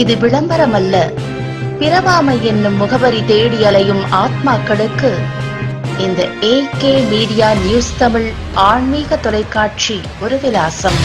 இது விளம்பரம் அல்ல பிறவாமை என்னும் முகவரி தேடி அலையும் ஆத்மாக்களுக்கு இந்த A K media news Tamil ஆன்மீக தொலைக்காட்சி ஒரு விலாசம்.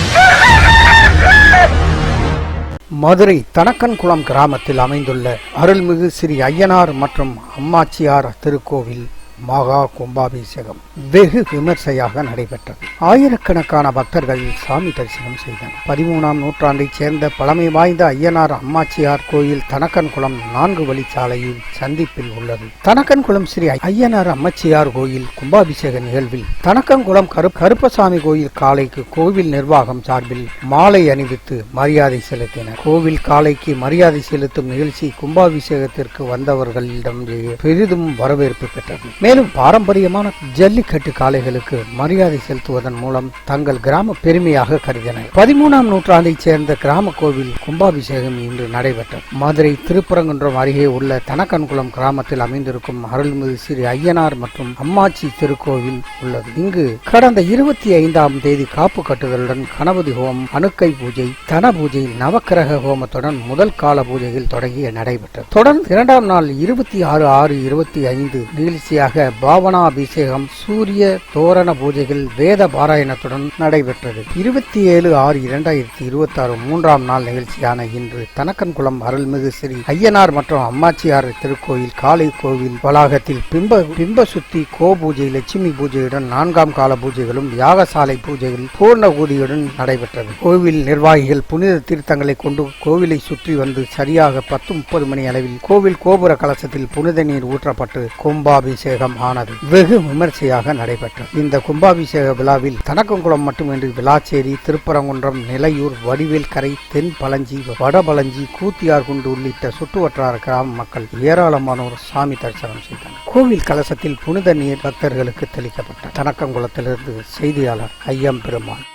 மதுரை தனக்கன்குளம் கிராமத்தில் அமைந்துள்ள அருள்மிகு ஸ்ரீ ஐயனார் மற்றும் அம்மாச்சியார் திருக்கோவில். மகா கும்பாபிஷேகம் வெகு விமர்சையாக நடைபெற்றது. ஆயிரக்கணக்கான பக்தர்கள் சாமி தரிசனம் செய்தனர். பதிமூணாம் நூற்றாண்டைச் சேர்ந்த பழமை வாய்ந்த ஐயனார் அம்மாச்சியார் கோயில் தனக்கன்குளம் நான்கு வழிச்சாலையில் சந்திப்பில் உள்ளது. தனக்கன்குளம் ஸ்ரீ ஐயனார் அம்மச்சியார் கோயில் கும்பாபிஷேக நிகழ்வில் தனக்கன்குளம் கரு கருப்பசாமி கோயில் காலைக்கு கோவில் நிர்வாகம் சார்பில் மாலை அணிவித்து மரியாதை செலுத்தினர். கோவில் காலைக்கு மரியாதை செலுத்தும் நிகழ்ச்சி கும்பாபிஷேகத்திற்கு வந்தவர்களிடம் பெரிதும் வரவேற்பு பெற்றது. மேலும் பாரம்பரியமான ஜல்லிக்கட்டு காளைகளுக்கு மரியாதை செலுத்துவதன் மூலம் தங்கள் கிராம பெருமையாக கருதினர். பதிமூணாம் நூற்றாண்டைச் சேர்ந்த கிராம கோவில் கும்பாபிஷேகம் இன்று நடைபெற்றது. மதுரை திருப்பரங்குன்றம் அருகே உள்ள தனக்கன்குளம் கிராமத்தில் அமைந்திருக்கும் அருள்மிகு ஸ்ரீ ஐயனார் மற்றும் அம்மாச்சி திருக்கோவில் உள்ளது. இங்கு கடந்த இருபத்தி ஐந்தாம் தேதி காப்பு கட்டுதலுடன் கணபதி ஹோமம் அணுக்கை பூஜை தன பூஜை நவக்கிரக ஹோமத்துடன் முதல் கால பூஜையில் தொடங்கி நடைபெற்றது. தொடர்ந்து இரண்டாம் நாள் இருபத்தி ஆறு ஆறு இருபத்தி ஐந்து நிகழ்ச்சியாக பாவனாபிஷேகம் சூரிய தோரண பூஜைகள் வேத பாராயணத்துடன் நடைபெற்றது. இருபத்தி ஏழு ஆறு இரண்டாயிரத்தி இருபத்தி ஆறு மூன்றாம் நாள் நிகழ்ச்சியான இன்று தனக்கன்குளம் அருள்மிகு ஸ்ரீ ஐயனார் மற்றும் அம்மாச்சியார் திருக்கோயில் காலை கோவில் வளாகத்தில் பிம்ப பிம்ப சுத்தி கோ பூஜை லட்சுமி பூஜையுடன் நான்காம் கால பூஜைகளும் யாகசாலை பூஜைகள் பூர்ண ஊதியுடன் நடைபெற்றது. கோவில் நிர்வாகிகள் புனித தீர்த்தங்களை கொண்டு கோவிலை சுற்றி வந்து சரியாக பத்து முப்பது மணி அளவில் கோவில் கோபுர கலசத்தில் புனித நீர் ஊற்றப்பட்டு கும்பாபிஷேகம் ஆனது வெகு விமர்சையாக நடைபெற்றது. இந்த கும்பாபிஷேக விழாவில் தனக்கங்குளம் மட்டுமின்றி விளாச்சேரி திருப்பரங்குன்றம் நிலையூர் வடிவேல் கரை தென் பழஞ்சி வடபழஞ்சி கூத்தியார்குண்டு உள்ளிட்ட சுற்றுவட்டார கிராம மக்கள் ஏராளமானோர் சாமி தரிசனம் செய்தனர். கோவில் கலசத்தில் புனித நீர் பக்தர்களுக்கு தெளிக்கப்பட்டது. தனக்கங்குளத்திலிருந்து செய்தியாளர் Ayyam Perumal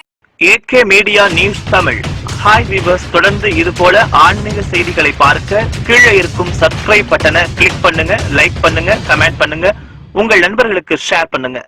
A K media news Tamil. Hi viewers தொடர்ந்து இது போல ஆன்மீக செய்திகளை பார்க்க கீழே இருக்கும் சப்ஸ்கிரைப் பட்டனை கிளிக் பண்ணுங்க லைக் பண்ணுங்க கமெண்ட் பண்ணுங்க. உங்கள் நண்பர்களுக்கு ஷேர் பண்ணுங்க.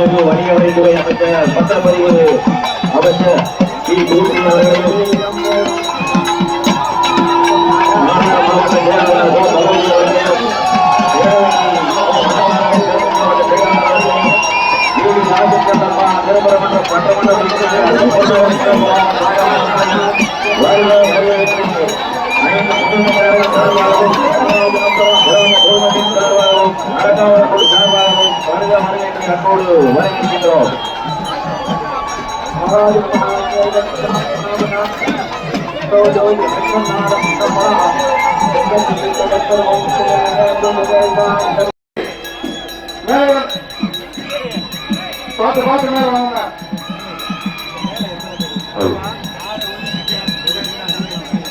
மாண்புமிகு வணிக வரித்துறை அமைச்சர் பத்திரப்பதிவு அமைச்சர் பி கூட்டி அவர்களும் மாநில வருக என்று கற்போடு வரவேற்கின்றோம் பார்த்து பார்த்து மேல வாங்க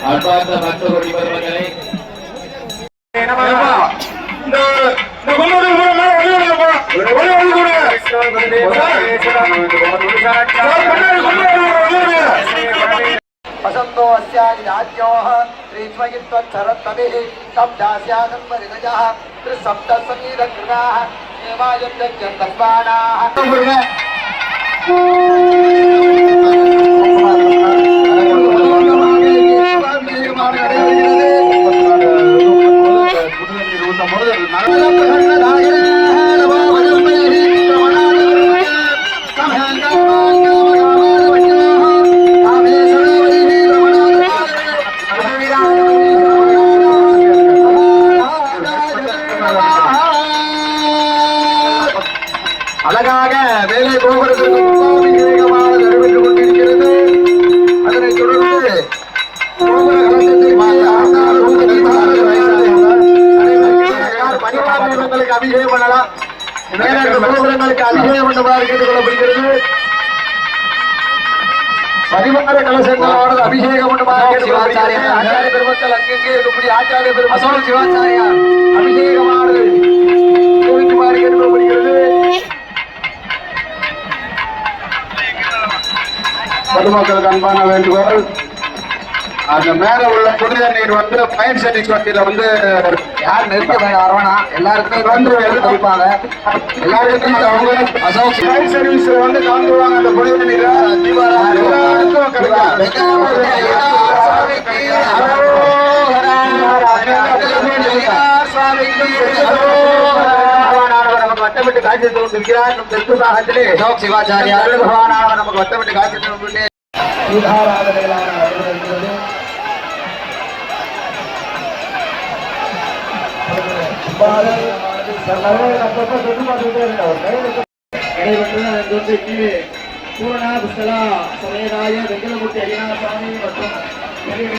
அன்பார்ந்த பக்த கொடி பெருமக்களே वसन्तो अस्यानि राज्ञोः त्रिज्वयित्वच्छरत्तभिः शब्दास्यागन्मरिगजः त्रिसप्तसमीरकृताः एवायन्त्यन्तस्वानाः அழகாக வேலை கோபுரத்திற்கு கொண்டிருக்கிறது. அதனைத் தொடர்ந்து கோபுர கலசத்தை பரிமாற்றங்களுக்கு அபிஷேகம் பண்ணலாம். மேல கோபுரங்களுக்கு அபிஷேகம் பண்ணுமாறு கேட்டுக்கொள்ளப்படுகிறது. பரிமாற கலசங்களோட அபிஷேகம் ஆச்சாரிய பெருமக்கள் அங்கங்கே இருக்கக்கூடிய ஆச்சாரிய பெருமக்கள் சிவாச்சாரியா அபிஷேகமானது கேட்டுக்கொள்ளப்படுகிறது. பொதுமக்களுக்கு அன்பான வேண்டுகோள். அந்த மேல உள்ள புனித நீர் வந்து பயன் செடி வண்டியில வந்து யார் வேண்டாம் வரவனா எல்லாருக்கும் வந்து எடுத்து வைப்பாங்க எல்லாருக்கும் அவங்க அசோக் ஃபயர் சர்வீஸ்ல வந்து கலந்துருவாங்க அந்த புனித நீரை எல்லாருக்கும் வட்டமிட்டு காட்சி கொண்டிருக்கிறார் நம் தெற்கு பாகத்திலே சிவாச்சாரியார். பகவானானவர் நமக்கு வட்டமிட்டு காட்சி கொண்டு தீபாராதனைகளான நடைபெறுகிறது பூரணா புஷ்கலா சமயராய வெங்கலமூர்த்தி ஐயனார் சுவாமி மற்றும்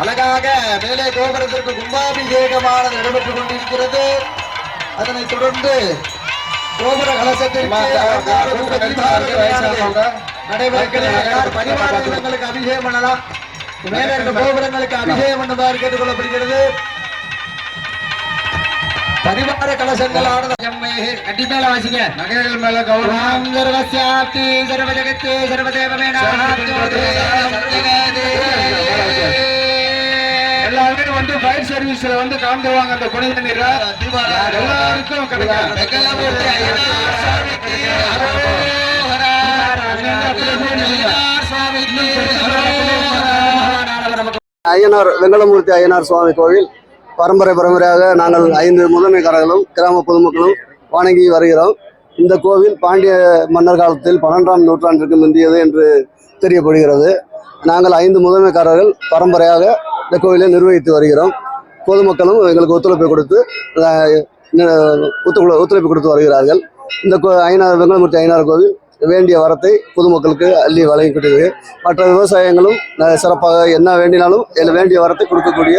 அழகாக மேலே கோபுரத்திற்கு கும்பாபிஷேகமானது நடைபெற்றுக் கொண்டிருக்கிறது. அதனைத் தொடர்ந்து கோபுர கலசத்திற்கு நடைபெறுகிறது பரிமாற்றங்களுக்கு அபிஷேகம் பண்ணலாம். மேலே கோபுரங்களுக்கு அபிஷேகம் பண்ணுமாறு கேட்டுக்கொள்ளப்படுகிறது. பரிவார கலசங்களானது கண்டிப்பாக வாசிங்க நகைகள் மேல கௌரவம் சர்வசாப்தி சர்வ ஜகத்தே சர்வதேவமே எல்லாருமே வந்து ஃபயர் சர்வீஸ்ல வந்து காந்துவாங்க அந்த புனித நீரை எல்லாருக்கும் கிடைக்கும் ஐயனார் வெங்கடமூர்த்தி ஐயனார் சுவாமி கோவில் பரம்பரை பரம்பரையாக நாங்கள் ஐந்து முதன்மைக்காரர்களும் கிராம பொதுமக்களும் வணங்கி வருகிறோம். இந்த கோவில் பாண்டிய மன்னர் காலத்தில் பன்னெண்டாம் நூற்றாண்டிற்கு முந்தியது என்று தெரியப்படுகிறது. நாங்கள் ஐந்து முதன்மைக்காரர்கள் பரம்பரையாக இந்த கோவிலை நிர்வகித்து வருகிறோம். பொதுமக்களும் எங்களுக்கு ஒத்துழைப்பு கொடுத்து ஒத்துழைப்பு ஒத்துழைப்பு கொடுத்து வருகிறார்கள். இந்த கோ ஐநாறு வெங்கடமூர்த்தி ஐநாறு கோவில் வேண்டிய வரத்தை பொதுமக்களுக்கு அள்ளி வழங்கிக்கிட்டு மற்ற விவசாயங்களும் சிறப்பாக என்ன வேண்டினாலும் இதில் வேண்டிய வரத்தை கொடுக்கக்கூடிய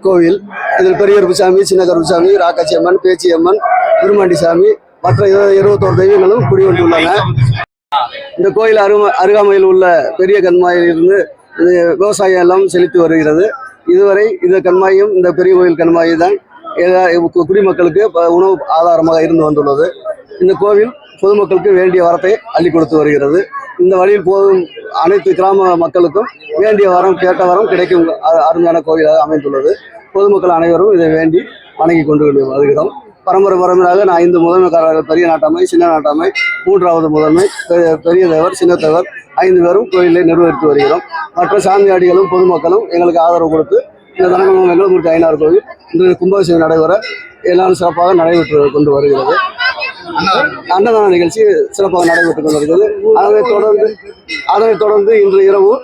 கோவில். இதில் பெரிய கருப்புசாமி சின்ன கருப்புசாமி ராக்காச்சி அம்மன் பேச்சி அம்மன் திருமாண்டி சாமி மற்ற இரு- இருபத்தோரு தெய்வங்களும் குடிகொண்டுள்ளன இந்த கோயில் அரும அருகாமையில் உள்ள பெரிய கண்மாயிலிருந்து இது விவசாயம் எல்லாம் செழித்து வருகிறது. இதுவரை இந்த கண்மாயும் இந்த பெரிய கோயில் கண்மாயி தான் குடிமக்களுக்கு உணவு ஆதாரமாக இருந்து வந்துள்ளது. இந்த கோவில் பொதுமக்களுக்கு வேண்டிய வரத்தை அள்ளி கொடுத்து வருகிறது. இந்த வழியில் போதும் அனைத்து கிராம மக்களுக்கும் வேண்டிய வரம் கேட்ட வரம் கிடைக்கும் அருமையான கோவிலாக அமைந்துள்ளது. பொதுமக்கள் அனைவரும் இதை வேண்டி வணங்கி கொண்டு வருகிறோம். பரம்பரை பரம்பரையாக நான் ஐந்து முதன்மைக்காரர்கள் பெரிய நாட்டாமை சின்ன நாட்டாமை மூன்றாவது முதன்மை பெ- பெரிய தேவர் சின்ன தேவர் ஐந்து பேரும் கோயிலை நிர்வகித்து வருகிறோம். மற்ற சாமியாடிகளும் பொதுமக்களும் எங்களுக்கு ஆதரவு கொடுத்து இந்த தனகுளம் வெங்கடமூர்த்தி ஐநாறு கோவில் இன்று கும்பாபிஷேகம் நடைபெற எல்லாரும் சிறப்பாக நடைபெற்று கொண்டு வருகிறது. அன்னதான நிகழ்ச்சி சிறப்பாக நடைபெற்றுக் கொண்டிருக்கிறது. அதனைத் தொடர்ந்து அதனைத் தொடர்ந்து இன்று இரவு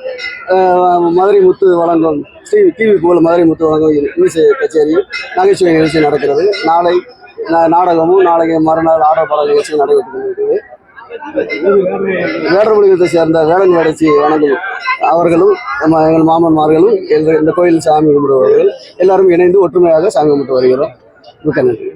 மதுரை முத்து வழங்கும் ஸ்ரீ டிவி புகழ் மதுரை முத்து வழங்கும் இசை கச்சேரியில் நகைச்சுவை நிகழ்ச்சி நடக்கிறது. நாளை நா- நாடகமும் நாளைக்கு மறுநாள் ஆடல் நிகழ்ச்சியும் நிகழ்ச்சி நடைபெற்று கொண்டிருக்கிறது வேடர்மொழிகத்தை சேர்ந்த வேடன் வேடச்சி வணங்கும் அவர்களும் நம்ம எங்கள் மாமன்மார்களும் எங்கள் இந்த கோயில் சாமி கும்பிடுபவர்கள் எல்லாரும் இணைந்து ஒற்றுமையாக சாமி கும்பிட்டு வருகிறோம். மிக்க நன்றி.